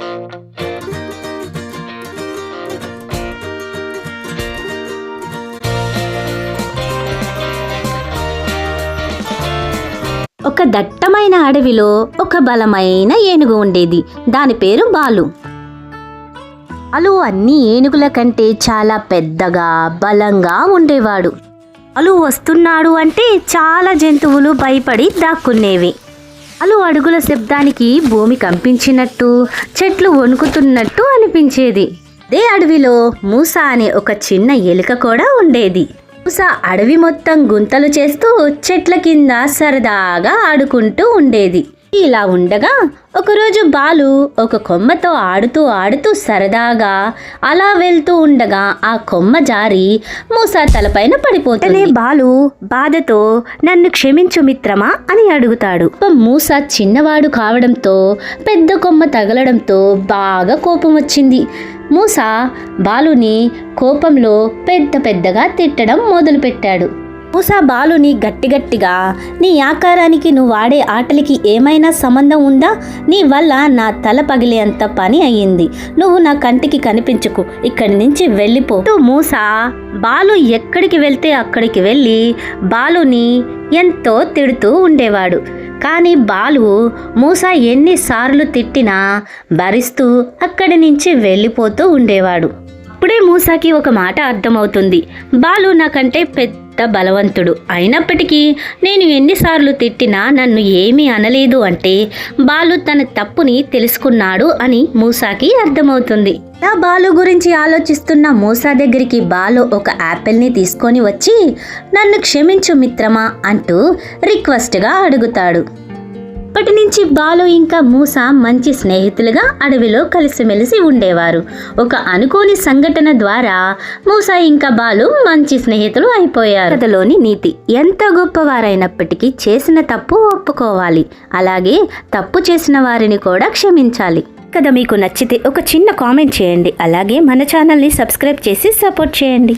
ఒక దట్టమైన అడవిలో ఒక బలమైన ఏనుగు ఉండేది. దాని పేరు బాలు. అలు అన్ని ఏనుగుల కంటే చాలా పెద్దగా బలంగా ఉండేవాడు. అలు వస్తున్నాడు అంటే చాలా జంతువులు భయపడి దాక్కునేవి. అలు అడుగుల శబ్దానికి భూమి కంపించినట్టు చెట్లు వణుకుతున్నట్టు అనిపించేది. అదే అడవిలో మూస అనే ఒక చిన్న ఎలుక కూడా ఉండేది. మూస అడవి మొత్తం గుంతలు చేస్తూ చెట్ల కింద సరదాగా ఆడుకుంటూ ఉండేది. ఇలా ఉండగా ఒకరోజు బాలు ఒక కొమ్మతో ఆడుతూ ఆడుతూ సరదాగా అలా వెళ్తూ ఉండగా ఆ కొమ్మ జారి మూసా తలపైన పడిపోతుంది. బాలు బాధతో నన్ను క్షమించు మిత్రమా అని అడుగుతాడు. మూస చిన్నవాడు కావడంతో పెద్ద కొమ్మ తగలడంతో బాగా కోపం వచ్చింది. మూస బాలుని కోపంలో పెద్ద పెద్దగా తిట్టడం మొదలుపెట్టాడు. మూసా బాలుని గట్టిగట్టిగా నీ ఆకారానికి నువ్వు ఆడే ఆటలకి ఏమైనా సంబంధం ఉందా? నీ వల్ల నా తల పగిలేంత పని అయ్యింది. నువ్వు నా కంటికి కనిపించకు ఇక్కడి నుంచి వెళ్ళిపో. మూస మూసా బాలు ఎక్కడికి వెళ్తే అక్కడికి వెళ్ళి బాలుని ఎంతో తిడుతూ ఉండేవాడు. కానీ బాలు మూస ఎన్నిసార్లు తిట్టినా భరిస్తూ అక్కడి నుంచి వెళ్ళిపోతూ ఉండేవాడు. అప్పుడే మూసాకి ఒక మాట అర్థమవుతుంది. బాలు నాకంటే పెద్ద బలవంతుడు. అయినప్పటికీ నేను ఎన్నిసార్లు తిట్టినా నన్ను ఏమీ అనలేదు అంటే బాలు తన తప్పుని తెలుసుకున్నాడు అని మూసాకి అర్థమవుతుంది. నా బాలు గురించి ఆలోచిస్తున్న మూసా దగ్గరికి బాలు ఒక యాపిల్ని తీసుకొని వచ్చి నన్ను క్షమించు మిత్రమా అంటూ రిక్వెస్ట్గా అడుగుతాడు. అప్పటి నుంచి బాలు ఇంకా మూస మంచి స్నేహితులుగా అడవిలో కలిసిమెలిసి ఉండేవారు. ఒక అనుకోని సంఘటన ద్వారా మూస ఇంకా బాలు మంచి స్నేహితులు అయిపోయారు. కథలోని నీతి. ఎంత గొప్పవారైనప్పటికీ చేసిన తప్పు ఒప్పుకోవాలి. అలాగే తప్పు చేసిన వారిని కూడా క్షమించాలి. కదా మీకు నచ్చితే ఒక చిన్న కామెంట్ చేయండి. అలాగే మన ఛానల్ని సబ్స్క్రైబ్ చేసి సపోర్ట్ చేయండి.